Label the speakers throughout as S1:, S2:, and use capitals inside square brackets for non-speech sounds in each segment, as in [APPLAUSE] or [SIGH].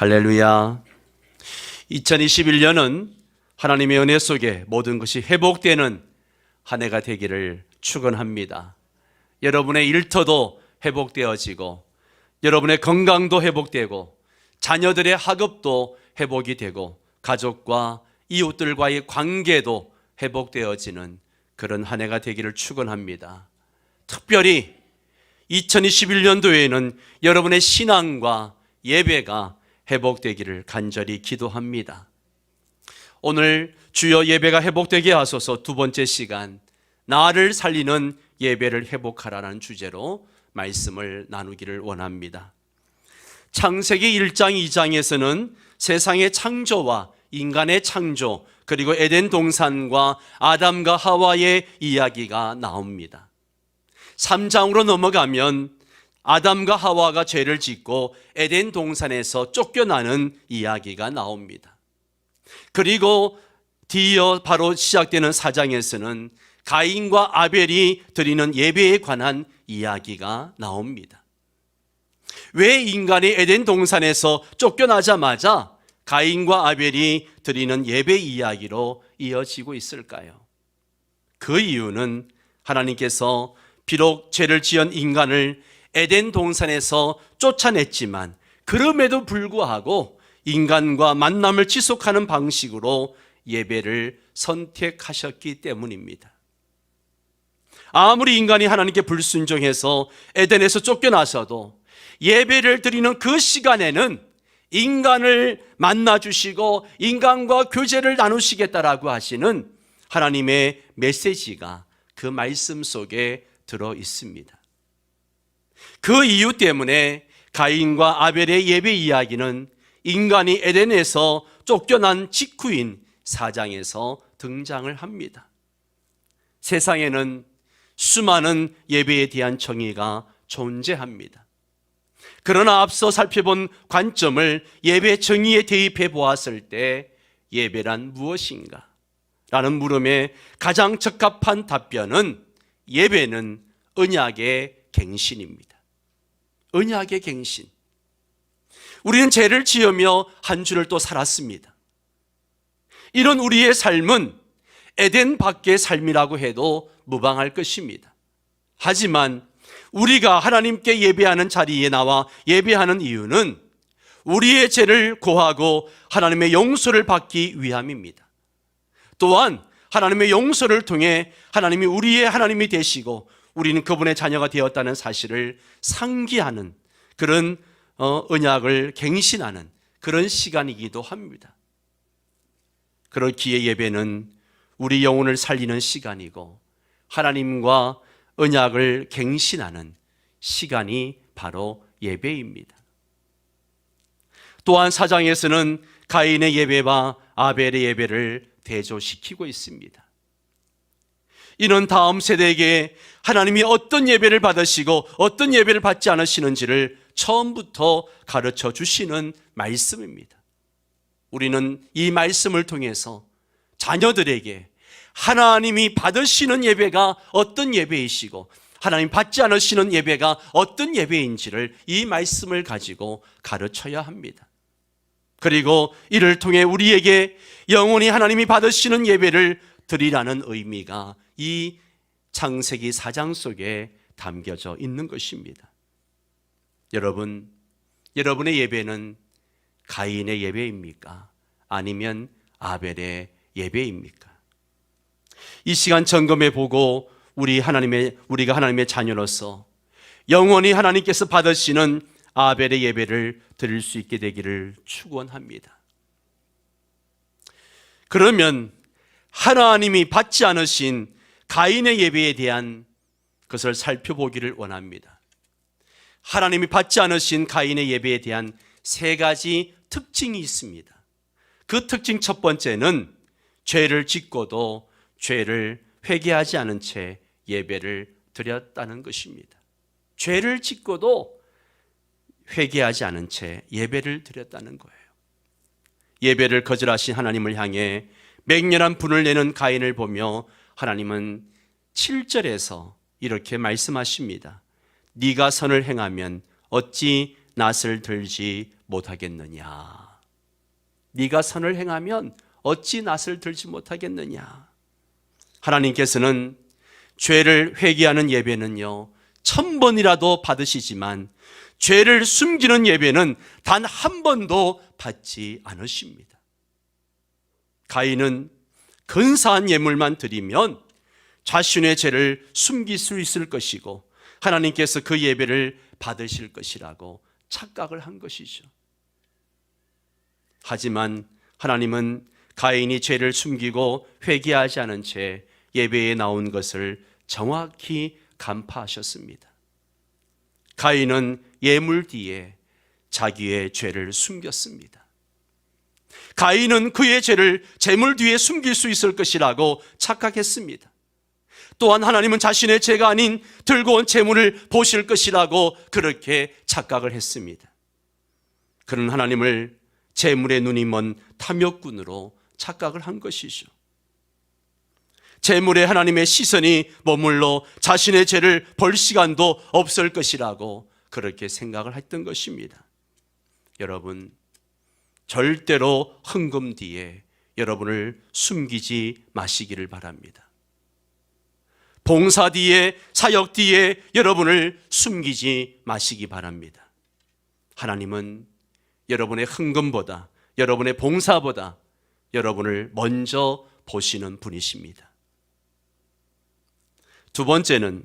S1: 할렐루야. 2021년은 하나님의 은혜 속에 모든 것이 회복되는 한 해가 되기를 축원합니다. 여러분의 일터도 회복되어지고 여러분의 건강도 회복되고 자녀들의 학업도 회복이 되고 가족과 이웃들과의 관계도 회복되어지는 그런 한 해가 되기를 축원합니다. 특별히 2021년도에는 여러분의 신앙과 예배가 회복되기를 간절히 기도합니다. 오늘 주여 예배가 회복되게 하소서 두 번째 시간 나를 살리는 예배를 회복하라는 주제로 말씀을 나누기를 원합니다. 창세기 1장 2장에서는 세상의 창조와 인간의 창조 그리고 에덴 동산과 아담과 하와의 이야기가 나옵니다. 3장으로 넘어가면 아담과 하와가 죄를 짓고 에덴 동산에서 쫓겨나는 이야기가 나옵니다. 그리고 뒤이어 바로 시작되는 사장에서는 가인과 아벨이 드리는 예배에 관한 이야기가 나옵니다. 왜 인간이 에덴 동산에서 쫓겨나자마자 가인과 아벨이 드리는 예배 이야기로 이어지고 있을까요? 그 이유는 하나님께서 비록 죄를 지은 인간을 에덴 동산에서 쫓아냈지만 그럼에도 불구하고 인간과 만남을 지속하는 방식으로 예배를 선택하셨기 때문입니다. 아무리 인간이 하나님께 불순종해서 에덴에서 쫓겨나서도 예배를 드리는 그 시간에는 인간을 만나 주시고 인간과 교제를 나누시겠다라고 하시는 하나님의 메시지가 그 말씀 속에 들어 있습니다. 그 이유 때문에 가인과 아벨의 예배 이야기는 인간이 에덴에서 쫓겨난 직후인 사장에서 등장을 합니다. 세상에는 수많은 예배에 대한 정의가 존재합니다. 그러나 앞서 살펴본 관점을 예배 정의에 대입해 보았을 때 예배란 무엇인가? 라는 물음에 가장 적합한 답변은 예배는 언약의 갱신입니다. 언약의 갱신. 우리는 죄를 지으며 한 주를 또 살았습니다. 이런 우리의 삶은 에덴 밖의 삶이라고 해도 무방할 것입니다. 하지만 우리가 하나님께 예배하는 자리에 나와 예배하는 이유는 우리의 죄를 고하고 하나님의 용서를 받기 위함입니다. 또한 하나님의 용서를 통해 하나님이 우리의 하나님이 되시고 우리는 그분의 자녀가 되었다는 사실을 상기하는 그런 은약을 어, 갱신하는 그런 시간이기도 합니다. 그렇기에 예배는 우리 영혼을 살리는 시간이고 하나님과 언약을 갱신하는 시간이 바로 예배입니다. 또한 사장에서는 가인의 예배와 아벨의 예배를 대조시키고 있습니다. 이는 다음 세대에게 하나님이 어떤 예배를 받으시고 어떤 예배를 받지 않으시는지를 처음부터 가르쳐 주시는 말씀입니다. 우리는 이 말씀을 통해서 자녀들에게 하나님이 받으시는 예배가 어떤 예배이시고 하나님 받지 않으시는 예배가 어떤 예배인지를 이 말씀을 가지고 가르쳐야 합니다. 그리고 이를 통해 우리에게 영원히 하나님이 받으시는 예배를 드리라는 의미가 이 창세기 4장 속에 담겨져 있는 것입니다. 여러분, 여러분의 예배는 가인의 예배입니까? 아니면 아벨의 예배입니까? 이 시간 점검해 보고 우리 하나님의 우리가 하나님의 자녀로서 영원히 하나님께서 받으시는 아벨의 예배를 드릴 수 있게 되기를 축원합니다. 그러면 하나님이 받지 않으신 가인의 예배에 대한 것을 살펴보기를 원합니다. 하나님이 받지 않으신 가인의 예배에 대한 세 가지 특징이 있습니다. 그 특징 첫 번째는 죄를 짓고도 죄를 회개하지 않은 채 예배를 드렸다는 것입니다. 죄를 짓고도 회개하지 않은 채 예배를 드렸다는 거예요. 예배를 거절하신 하나님을 향해 맹렬한 분을 내는 가인을 보며 하나님은 7절에서 이렇게 말씀하십니다. 네가 선을 행하면 어찌 낯을 들지 못하겠느냐. 네가 선을 행하면 어찌 낯을 들지 못하겠느냐. 하나님께서는 죄를 회개하는 예배는요. 천 번이라도 받으시지만 죄를 숨기는 예배는 단 한 번도 받지 않으십니다. 가인은 근사한 예물만 드리면 자신의 죄를 숨길 수 있을 것이고 하나님께서 그 예배를 받으실 것이라고 착각을 한 것이죠. 하지만 하나님은 가인이 죄를 숨기고 회개하지 않은 채 예배에 나온 것을 정확히 간파하셨습니다. 가인은 예물 뒤에 자기의 죄를 숨겼습니다. 가인은 그의 죄를 재물 뒤에 숨길 수 있을 것이라고 착각했습니다. 또한 하나님은 자신의 죄가 아닌 들고 온 재물을 보실 것이라고 그렇게 착각을 했습니다. 그런 하나님을 재물의 눈이 먼 탐욕꾼으로 착각을 한 것이죠. 재물에 하나님의 시선이 머물러 자신의 죄를 벌 시간도 없을 것이라고 그렇게 생각을 했던 것입니다. 여러분, 절대로 흥금 뒤에 여러분을 숨기지 마시기를 바랍니다. 봉사 뒤에, 사역 뒤에 여러분을 숨기지 마시기 바랍니다. 하나님은 여러분의 흥금보다, 여러분의 봉사보다 여러분을 먼저 보시는 분이십니다. 두 번째는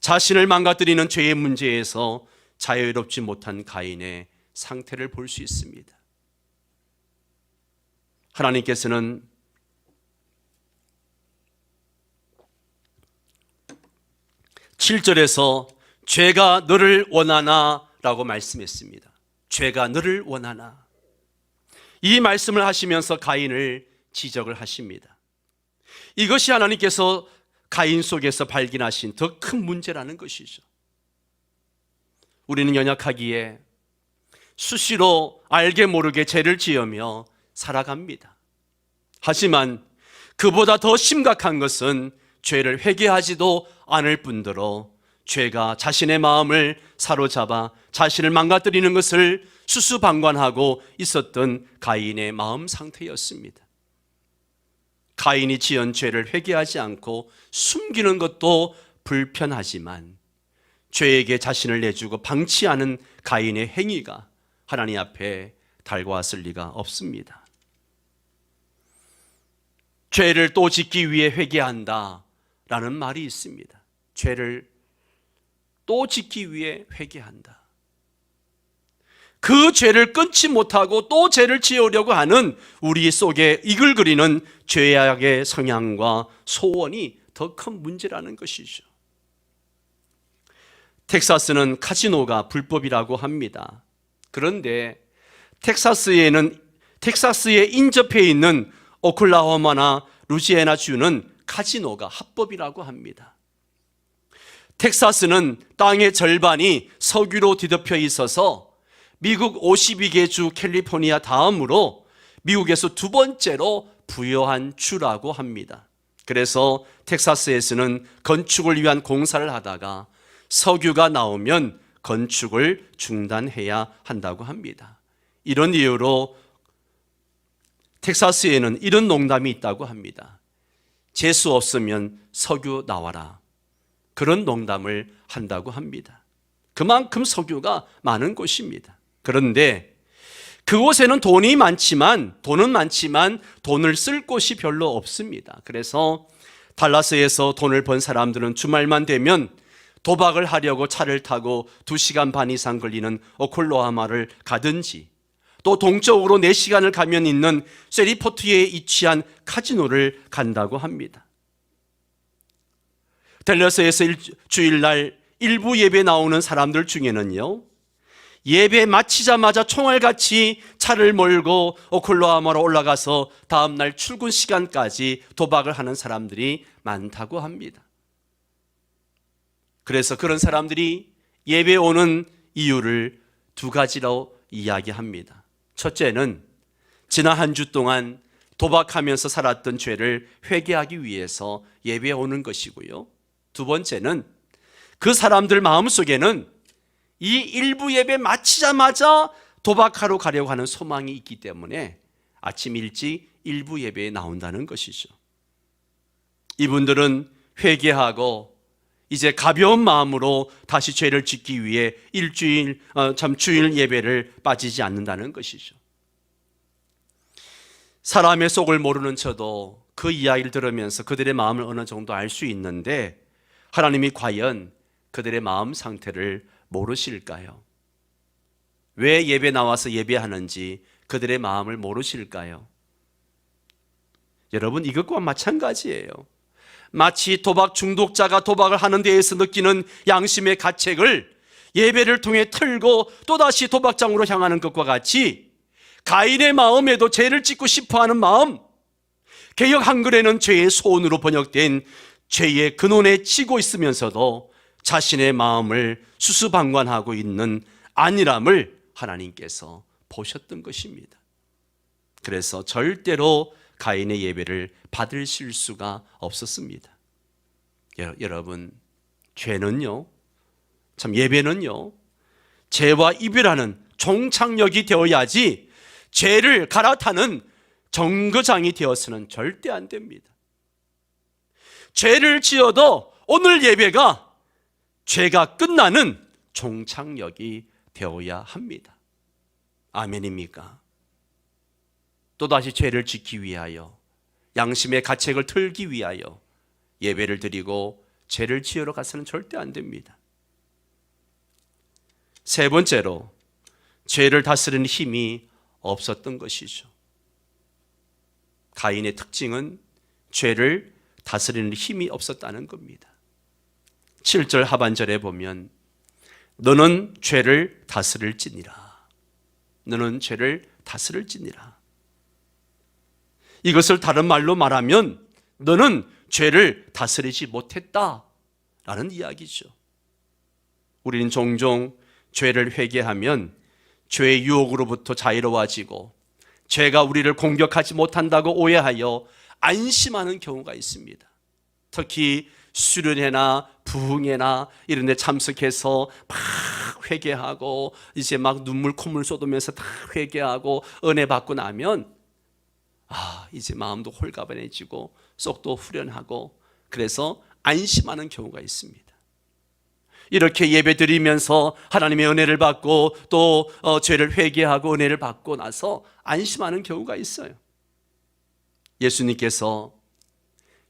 S1: 자신을 망가뜨리는 죄의 문제에서 자유롭지 못한 가인의 상태를 볼 수 있습니다. 하나님께서는 7절에서 죄가 너를 원하나 라고 말씀했습니다. 죄가 너를 원하나. 이 말씀을 하시면서 가인을 지적을 하십니다. 이것이 하나님께서 가인 속에서 발견하신 더 큰 문제라는 것이죠. 우리는 연약하기에 수시로 알게 모르게 죄를 지으며 살아갑니다. 하지만 그보다 더 심각한 것은 죄를 회개하지도 않을 뿐더러 죄가 자신의 마음을 사로잡아 자신을 망가뜨리는 것을 수수방관하고 있었던 가인의 마음 상태였습니다. 가인이 지은 죄를 회개하지 않고 숨기는 것도 불편하지만 죄에게 자신을 내주고 방치하는 가인의 행위가 하나님 앞에 달과왔을 리가 없습니다. 죄를 또 짓기 위해 회개한다. 라는 말이 있습니다. 죄를 또 짓기 위해 회개한다. 그 죄를 끊지 못하고 또 죄를 지으려고 하는 우리 속에 이글거리는 죄악의 성향과 소원이 더 큰 문제라는 것이죠. 텍사스는 카지노가 불법이라고 합니다. 그런데 텍사스에는 텍사스에 인접해 있는 오클라호마나 루지에나 주는 카지노가 합법이라고 합니다. 텍사스는 땅의 절반이 석유로 뒤덮여 있어서 미국 52개 주 캘리포니아 다음으로 미국에서 두 번째로 부여한 주라고 합니다. 그래서 텍사스에서는 건축을 위한 공사를 하다가 석유가 나오면 건축을 중단해야 한다고 합니다. 이런 이유로 텍사스에는 이런 농담이 있다고 합니다. 재수 없으면 석유 나와라. 그런 농담을 한다고 합니다. 그만큼 석유가 많은 곳입니다. 그런데 그곳에는 돈이 많지만, 돈은 많지만 돈을 쓸 곳이 별로 없습니다. 그래서 달라스에서 돈을 번 사람들은 주말만 되면 도박을 하려고 차를 타고 2시간 반 이상 걸리는 오클로하마를 가든지 또 동쪽으로 4시간을 가면 있는 세리포트에 위치한 카지노를 간다고 합니다. 델러스에서 주일날 일부 예배 나오는 사람들 중에는요. 예배 마치자마자 총알같이 차를 몰고 오클로하마로 올라가서 다음날 출근 시간까지 도박을 하는 사람들이 많다고 합니다. 그래서 그런 사람들이 예배 오는 이유를 두 가지로 이야기합니다. 첫째는 지난 한 주 동안 도박하면서 살았던 죄를 회개하기 위해서 예배에 오는 것이고요. 두 번째는 그 사람들 마음속에는 이 일부 예배 마치자마자 도박하러 가려고 하는 소망이 있기 때문에 아침 일찍 일부 예배에 나온다는 것이죠. 이분들은 회개하고 이제 가벼운 마음으로 다시 죄를 짓기 위해 일주일, 어, 참 주일 예배를 빠지지 않는다는 것이죠. 사람의 속을 모르는 저도 그 이야기를 들으면서 그들의 마음을 어느 정도 알 수 있는데 하나님이 과연 그들의 마음 상태를 모르실까요? 왜 예배 나와서 예배하는지 그들의 마음을 모르실까요? 여러분, 이것과 마찬가지예요. 마치 도박 중독자가 도박을 하는 데에서 느끼는 양심의 가책을 예배를 통해 틀고 또다시 도박장으로 향하는 것과 같이 가인의 마음에도 죄를 짓고 싶어 하는 마음, 개혁 한글에는 죄의 소원으로 번역된 죄의 근원에 치고 있으면서도 자신의 마음을 수수방관하고 있는 안일함을 하나님께서 보셨던 것입니다. 그래서 절대로 가인의 예배를 받으 실수가 없었습니다. 여러분, 죄는요, 참 예배는요, 죄와 이별하는 종착역이 되어야지 죄를 갈아타는 정거장이 되어서는 절대 안 됩니다. 죄를 지어도 오늘 예배가 죄가 끝나는 종착역이 되어야 합니다. 아멘입니까? 또다시 죄를 짓기 위하여 양심의 가책을 틀기 위하여 예배를 드리고 죄를 지으러 가서는 절대 안 됩니다. 세 번째로 죄를 다스리는 힘이 없었던 것이죠. 가인의 특징은 죄를 다스리는 힘이 없었다는 겁니다. 7절 하반절에 보면 너는 죄를 다스릴지니라. 너는 죄를 다스릴지니라. 이것을 다른 말로 말하면 너는 죄를 다스리지 못했다. 라는 이야기죠. 우리는 종종 죄를 회개하면 죄의 유혹으로부터 자유로워지고 죄가 우리를 공격하지 못한다고 오해하여 안심하는 경우가 있습니다. 특히 수련회나 부흥회나 이런 데 참석해서 막 회개하고 이제 막 눈물 콧물 쏟으면서 다 회개하고 은혜 받고 나면 아, 이제 마음도 홀가분해지고 속도 후련하고 그래서 안심하는 경우가 있습니다. 이렇게 예배 드리면서 하나님의 은혜를 받고 또 어, 죄를 회개하고 은혜를 받고 나서 안심하는 경우가 있어요. 예수님께서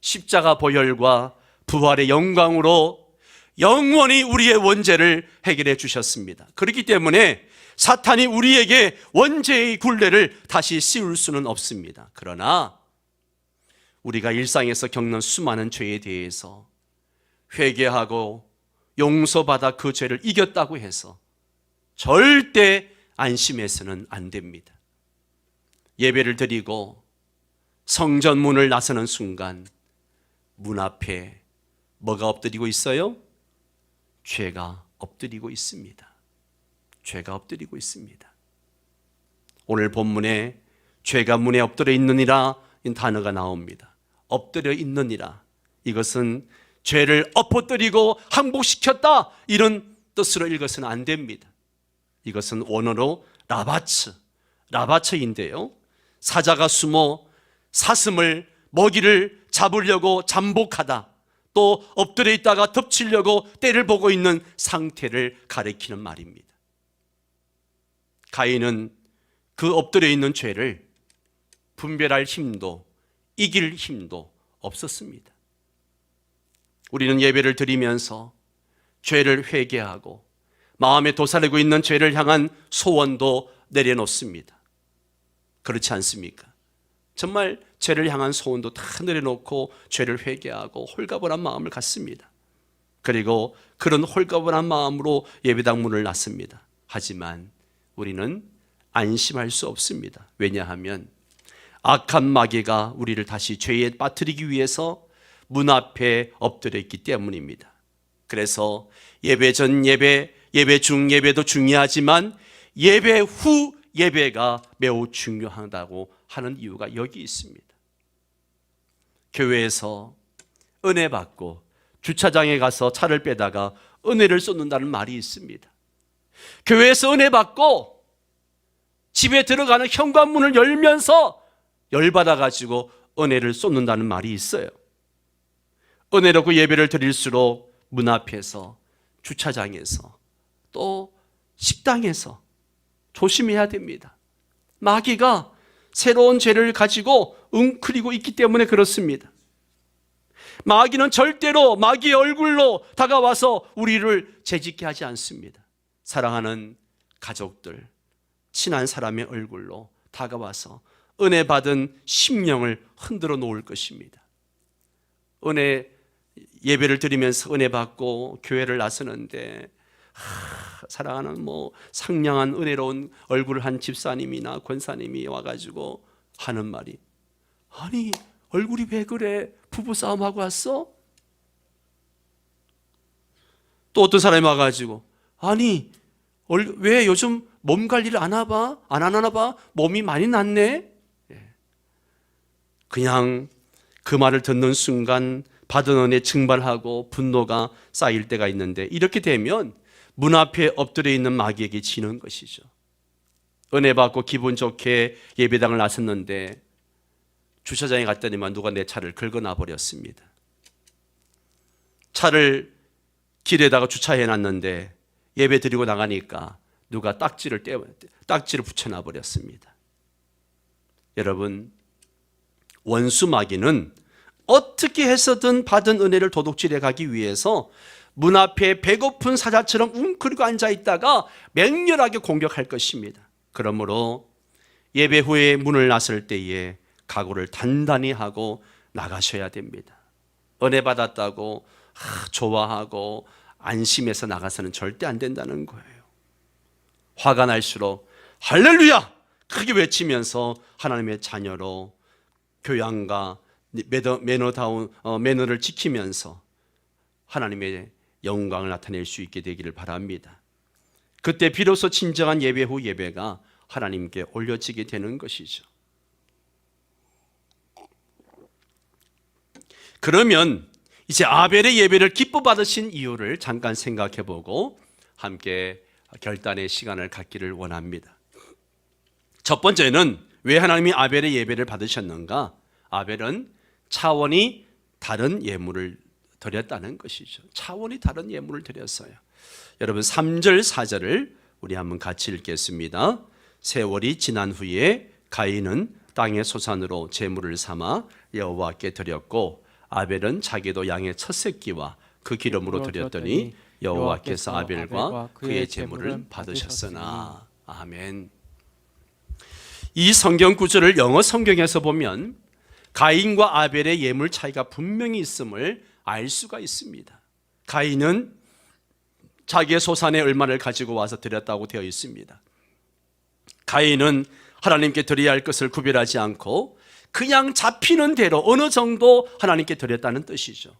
S1: 십자가 보혈과 부활의 영광으로 영원히 우리의 원죄를 해결해 주셨습니다. 그렇기 때문에 사탄이 우리에게 원죄의 굴레를 다시 씌울 수는 없습니다. 그러나 우리가 일상에서 겪는 수많은 죄에 대해서 회개하고 용서받아 그 죄를 이겼다고 해서 절대 안심해서는 안 됩니다. 예배를 드리고 성전문을 나서는 순간 문 앞에 뭐가 엎드리고 있어요? 죄가 엎드리고 있습니다. 죄가 엎드리고 있습니다. 오늘 본문에 죄가 문에 엎드려 있느니라 이 단어가 나옵니다. 엎드려 있느니라 이것은 죄를 엎어뜨리고 항복시켰다 이런 뜻으로 읽어서는 안 됩니다. 이것은 원어로 라바츠, 라바츠인데요. 사자가 숨어 사슴을 먹이를 잡으려고 잠복하다. 또 엎드려 있다가 덮치려고 때를 보고 있는 상태를 가리키는 말입니다. 가인은 그 엎드려 있는 죄를 분별할 힘도 이길 힘도 없었습니다. 우리는 예배를 드리면서 죄를 회개하고 마음에 도사리고 있는 죄를 향한 소원도 내려놓습니다. 그렇지 않습니까? 정말 죄를 향한 소원도 다 내려놓고 죄를 회개하고 홀가분한 마음을 갖습니다. 그리고 그런 홀가분한 마음으로 예배당 문을 놨습니다. 하지만 우리는 안심할 수 없습니다. 왜냐하면 악한 마귀가 우리를 다시 죄에 빠뜨리기 위해서 문 앞에 엎드려 있기 때문입니다. 그래서 예배 전 예배, 예배 중 예배도 중요하지만 예배 후 예배가 매우 중요하다고 하는 이유가 여기 있습니다. 교회에서 은혜 받고 주차장에 가서 차를 빼다가 은혜를 쏟는다는 말이 있습니다. 교회에서 은혜 받고 집에 들어가는 현관문을 열면서 열받아가지고 은혜를 쏟는다는 말이 있어요. 은혜롭고 그 예배를 드릴수록 문 앞에서 주차장에서 또 식당에서 조심해야 됩니다. 마귀가 새로운 죄를 가지고 웅크리고 있기 때문에 그렇습니다. 마귀는 절대로 마귀의 얼굴로 다가와서 우리를 재짓게 하지 않습니다. 사랑하는 가족들, 친한 사람의 얼굴로 다가와서 은혜 받은 심령을 흔들어 놓을 것입니다. 은혜 예배를 드리면서 은혜 받고 교회를 나서는데 하, 사랑하는 뭐 상냥한 은혜로운 얼굴을 한 집사님이나 권사님이 와가지고 하는 말이 아니 얼굴이 왜 그래? 부부싸움하고 왔어? 또 어떤 사람이 와가지고 아니 왜 요즘 몸 관리를 안 하봐? 안 하나 봐? 몸이 많이 났네? 예. 그냥 그 말을 듣는 순간 받은 은혜 증발하고 분노가 쌓일 때가 있는데 이렇게 되면 문 앞에 엎드려 있는 마귀에게 지는 것이죠. 은혜 받고 기분 좋게 예배당을 나섰는데 주차장에 갔더니만 누가 내 차를 긁어놔 버렸습니다. 차를 길에다가 주차해 놨는데 예배 드리고 나가니까 누가 딱지를 떼 딱지를 붙여 놔 버렸습니다. 여러분 원수 마귀는 어떻게 해서든 받은 은혜를 도둑질해 가기 위해서 문 앞에 배고픈 사자처럼 웅크리고 앉아 있다가 맹렬하게 공격할 것입니다. 그러므로 예배 후에 문을 놨을 때에 각오를 단단히 하고 나가셔야 됩니다. 은혜 받았다고 아, 좋아하고 안심해서 나가서는 절대 안 된다는 거예요. 화가 날수록 할렐루야! 크게 외치면서 하나님의 자녀로 교양과 매너, 매너다운, 어, 매너를 지키면서 하나님의 영광을 나타낼 수 있게 되기를 바랍니다. 그때 비로소 진정한 예배 후 예배가 하나님께 올려지게 되는 것이죠. 그러면 이제 아벨의 예배를 기뻐 받으신 이유를 잠깐 생각해 보고 함께 결단의 시간을 갖기를 원합니다. 첫 번째는 왜 하나님이 아벨의 예배를 받으셨는가? 아벨은 차원이 다른 예물을 드렸다는 것이죠. 차원이 다른 예물을 드렸어요. 여러분 3절 4절을 우리 한번 같이 읽겠습니다. 세월이 지난 후에 가인은 땅의 소산으로 제물을 삼아 여호와께 드렸고 아벨은 자기도 양의 첫 새끼와 그 기름으로 드렸더니 여호와께서 아벨과 그의 제물을 받으셨으나 아멘. 이 성경 구절을 영어 성경에서 보면 가인과 아벨의 예물 차이가 분명히 있음을 알 수가 있습니다. 가인은 자기의 소산의 얼마를 가지고 와서 드렸다고 되어 있습니다. 가인은 하나님께 드려야 할 것을 구별하지 않고 그냥 잡히는 대로 어느 정도 하나님께 드렸다는 뜻이죠.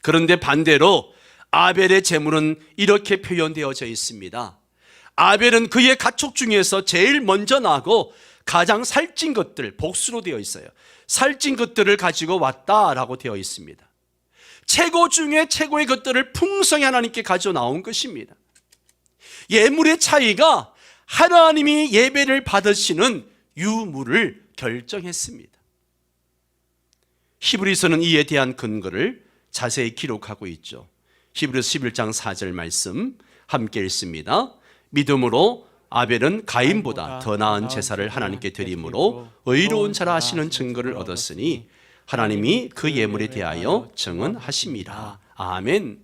S1: 그런데 반대로 아벨의 재물은 이렇게 표현되어져 있습니다. 아벨은 그의 가축 중에서 제일 먼저 나고 가장 살찐 것들, 복수로 되어 있어요. 살찐 것들을 가지고 왔다라고 되어 있습니다. 최고 중에 최고의 것들을 풍성히 하나님께 가져 나온 것입니다. 예물의 차이가 하나님이 예배를 받으시는 유물을 결정했습니다. 히브리서는 이에 대한 근거를 자세히 기록하고 있죠. 히브리서 11장 4절 말씀 함께 읽습니다. 믿음으로 아벨은 가인보다 더 나은 제사를 하나님께 드림으로 의로운 자라 하시는 증거를 얻었으니 하나님이 그, 그 예물에 대하여 증언하십니다. 아멘.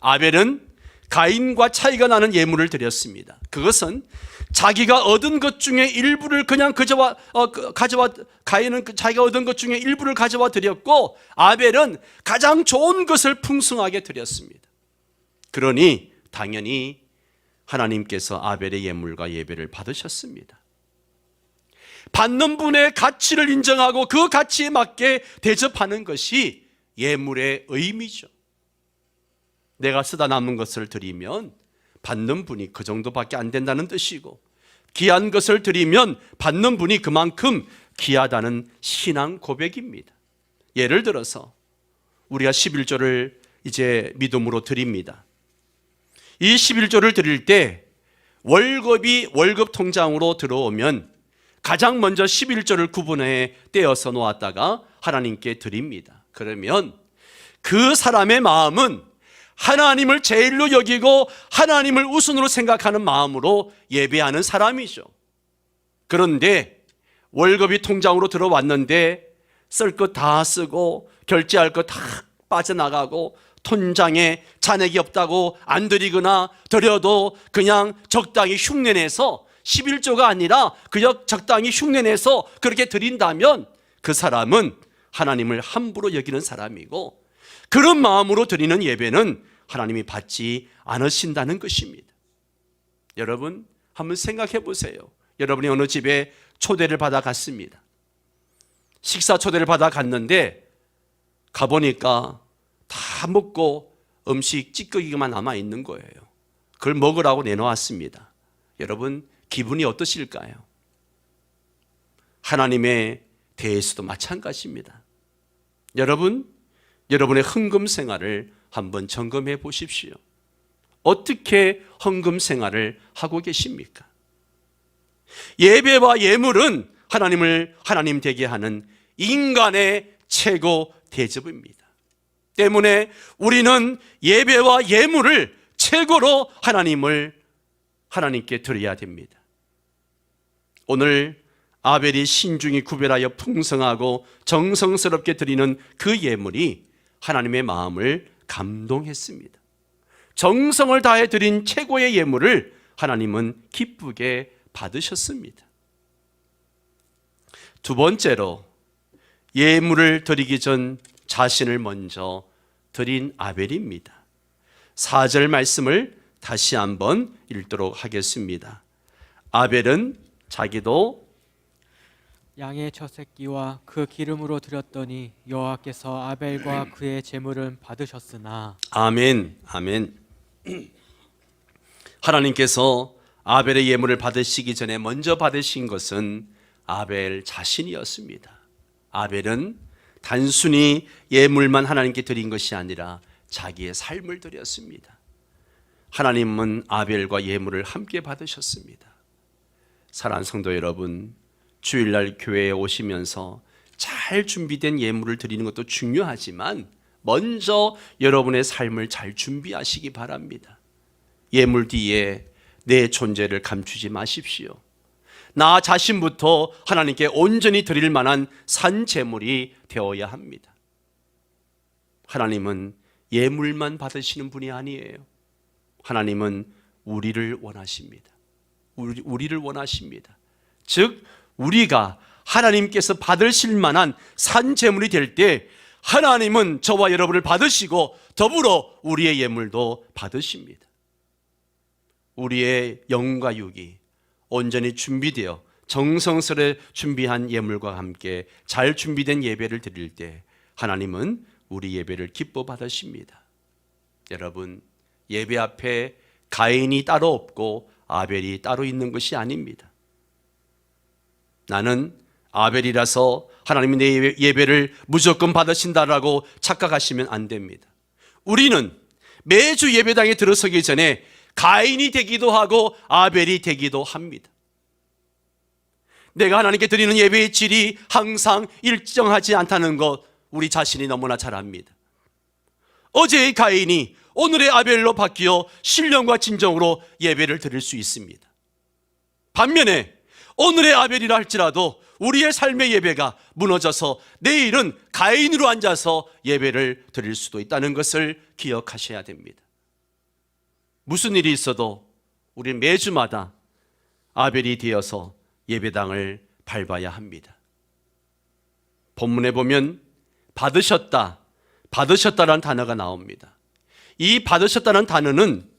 S1: 아벨은 가인과 차이가 나는 예물을 드렸습니다. 그것은 자기가 얻은 것 중에 일부를 그냥 그저와 어, 그, 가져와 가인은 그 자기가 얻은 것 중에 일부를 가져와 드렸고 아벨은 가장 좋은 것을 풍성하게 드렸습니다. 그러니 당연히 하나님께서 아벨의 예물과 예배를 받으셨습니다. 받는 분의 가치를 인정하고 그 가치에 맞게 대접하는 것이 예물의 의미죠. 내가 쓰다 남은 것을 드리면 받는 분이 그 정도밖에 안 된다는 뜻이고 귀한 것을 드리면 받는 분이 그만큼 귀하다는 신앙 고백입니다. 예를 들어서 우리가 11조를 이제 믿음으로 드립니다. 이 11조를 드릴 때 월급이 월급 통장으로 들어오면 가장 먼저 11조를 구분해 떼어서 놓았다가 하나님께 드립니다. 그러면 그 사람의 마음은 하나님을 제일로 여기고 하나님을 우선으로 생각하는 마음으로 예배하는 사람이죠. 그런데 월급이 통장으로 들어왔는데 쓸 것 다 쓰고 결제할 것 다 빠져나가고 통장에 잔액이 없다고 안 드리거나 드려도 그냥 적당히 흉내내서 11조가 아니라 그저 적당히 흉내내서 그렇게 드린다면 그 사람은 하나님을 함부로 여기는 사람이고 그런 마음으로 드리는 예배는 하나님이 받지 않으신다는 것입니다. 여러분, 한번 생각해 보세요. 여러분이 어느 집에 초대를 받아 갔습니다. 식사 초대를 받아 갔는데 가보니까 다 먹고 음식 찌꺼기만 남아 있는 거예요. 그걸 먹으라고 내놓았습니다. 여러분, 기분이 어떠실까요? 하나님의 대해서도 마찬가지입니다. 여러분, 여러분의 헌금 생활을 한번 점검해 보십시오. 어떻게 헌금 생활을 하고 계십니까? 예배와 예물은 하나님을 하나님 되게 하는 인간의 최고 대접입니다. 때문에 우리는 예배와 예물을 최고로 하나님을 하나님께 드려야 됩니다. 오늘 아벨이 신중히 구별하여 풍성하고 정성스럽게 드리는 그 예물이 하나님의 마음을 감동했습니다. 정성을 다해 드린 최고의 예물을 하나님은 기쁘게 받으셨습니다. 두 번째로 예물을 드리기 전 자신을 먼저 드린 아벨입니다. 4절 말씀을 다시 한번 읽도록 하겠습니다. 아벨은 자기도
S2: 양의 첫 새끼와 그 기름으로 드렸더니 여호와께서 아벨과 [CLEARS THROAT] 그의 제물은 받으셨으나
S1: 아멘 아멘 [CLEARS THROAT] 하나님께서 아벨의 예물을 받으시기 전에 먼저 받으신 것은 아벨 자신이었습니다. 아벨은 단순히 예물만 하나님께 드린 것이 아니라 자기의 삶을 드렸습니다. 하나님은 아벨과 예물을 함께 받으셨습니다. 사랑하는 성도 여러분, 주일날 교회에 오시면서 잘 준비된 예물을 드리는 것도 중요하지만 먼저 여러분의 삶을 잘 준비하시기 바랍니다. 예물 뒤에 내 존재를 감추지 마십시오. 나 자신부터 하나님께 온전히 드릴 만한 산 재물이 되어야 합니다. 하나님은 예물만 받으시는 분이 아니에요. 하나님은 우리를 원하십니다. 우리, 우리를 원하십니다. 즉 우리가 하나님께서 받으실 만한 산 재물이 될 때 하나님은 저와 여러분을 받으시고 더불어 우리의 예물도 받으십니다. 우리의 영과 육이 온전히 준비되어 정성스레 준비한 예물과 함께 잘 준비된 예배를 드릴 때 하나님은 우리 예배를 기뻐 받으십니다. 여러분, 예배 앞에 가인이 따로 없고 아벨이 따로 있는 것이 아닙니다. 나는 아벨이라서 하나님이 내 예배를 무조건 받으신다라고 착각하시면 안 됩니다. 우리는 매주 예배당에 들어서기 전에 가인이 되기도 하고 아벨이 되기도 합니다. 내가 하나님께 드리는 예배의 질이 항상 일정하지 않다는 것 우리 자신이 너무나 잘 압니다. 어제의 가인이 오늘의 아벨로 바뀌어 신령과 진정으로 예배를 드릴 수 있습니다. 반면에 오늘의 아벨이라 할지라도 우리의 삶의 예배가 무너져서 내일은 가인으로 앉아서 예배를 드릴 수도 있다는 것을 기억하셔야 됩니다. 무슨 일이 있어도 우리 매주마다 아벨이 되어서 예배당을 밟아야 합니다. 본문에 보면 받으셨다, 받으셨다라는 단어가 나옵니다. 이 받으셨다는 단어는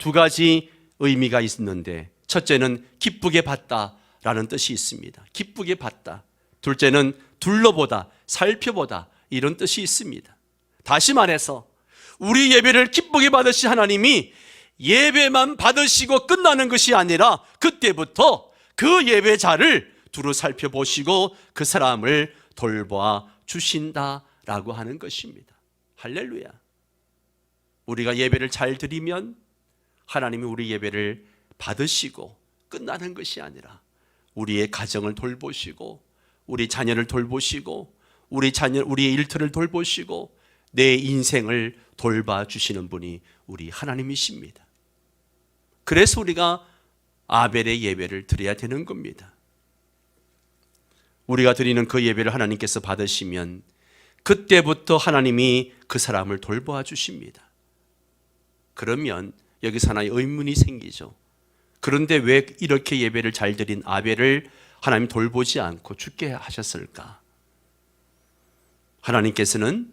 S1: 두 가지 의미가 있는데 첫째는 기쁘게 받다 라는 뜻이 있습니다. 기쁘게 봤다. 둘째는 둘러보다, 살펴보다 이런 뜻이 있습니다. 다시 말해서 우리 예배를 기쁘게 받으신 하나님이 예배만 받으시고 끝나는 것이 아니라 그때부터 그 예배자를 두루 살펴보시고 그 사람을 돌보아 주신다라고 하는 것입니다. 할렐루야. 우리가 예배를 잘 드리면 하나님이 우리 예배를 받으시고 끝나는 것이 아니라 우리의 가정을 돌보시고 우리 자녀를 돌보시고 우리 자녀 우리의 일터를 돌보시고 내 인생을 돌봐 주시는 분이 우리 하나님이십니다. 그래서 우리가 아벨의 예배를 드려야 되는 겁니다. 우리가 드리는 그 예배를 하나님께서 받으시면 그때부터 하나님이 그 사람을 돌보아 주십니다. 그러면 여기서 하나의 의문이 생기죠. 그런데 왜 이렇게 예배를 잘 드린 아벨을 하나님 돌보지 않고 죽게 하셨을까? 하나님께서는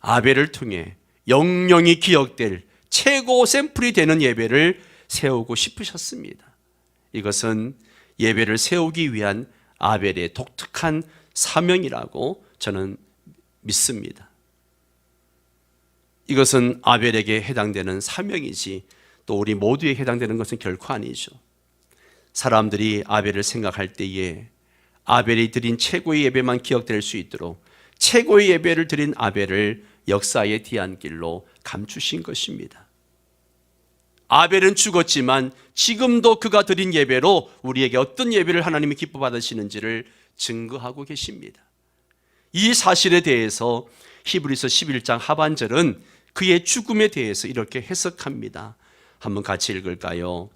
S1: 아벨을 통해 영영이 기억될 최고 샘플이 되는 예배를 세우고 싶으셨습니다. 이것은 예배를 세우기 위한 아벨의 독특한 사명이라고 저는 믿습니다. 이것은 아벨에게 해당되는 사명이지 또 우리 모두에 해당되는 것은 결코 아니죠. 사람들이 아벨을 생각할 때에 아벨이 드린 최고의 예배만 기억될 수 있도록 최고의 예배를 드린 아벨을 역사의 뒤안길로 감추신 것입니다. 아벨은 죽었지만 지금도 그가 드린 예배로 우리에게 어떤 예배를 하나님이 기뻐 받으시는지를 증거하고 계십니다. 이 사실에 대해서 히브리서 11장 하반절은 그의 죽음에 대해서 이렇게 해석합니다. 한번 같이 읽을까요?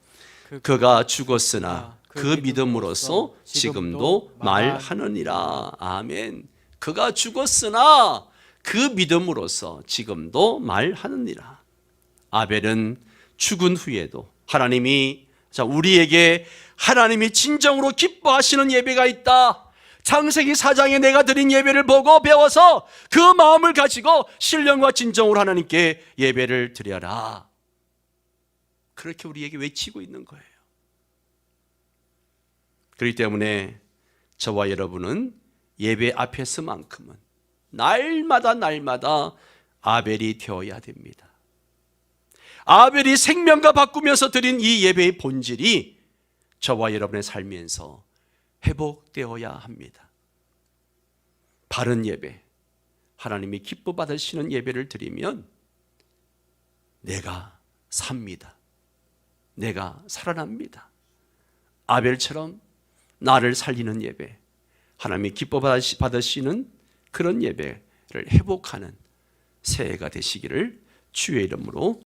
S1: 그 그가 죽었으나 아, 그, 그 믿음으로서 지금도 말하느니라. 아멘. 그가 죽었으나 그 믿음으로서 지금도 말하느니라. 아벨은 죽은 후에도 하나님이 자 우리에게 하나님이 진정으로 기뻐하시는 예배가 있다. 창세기 사장에 내가 드린 예배를 보고 배워서 그 마음을 가지고 신령과 진정으로 하나님께 예배를 드려라. 그렇게 우리에게 외치고 있는 거예요. 그렇기 때문에 저와 여러분은 예배 앞에서만큼은 날마다 날마다 아벨이 되어야 됩니다. 아벨이 생명과 바꾸면서 드린 이 예배의 본질이 저와 여러분의 살면서 회복되어야 합니다. 바른 예배, 하나님이 기뻐 받으시는 예배를 드리면 내가 삽니다. 내가 살아납니다. 아벨처럼 나를 살리는 예배, 하나님이 기뻐 받으시는 그런 예배를 회복하는 새해가 되시기를 주의 이름으로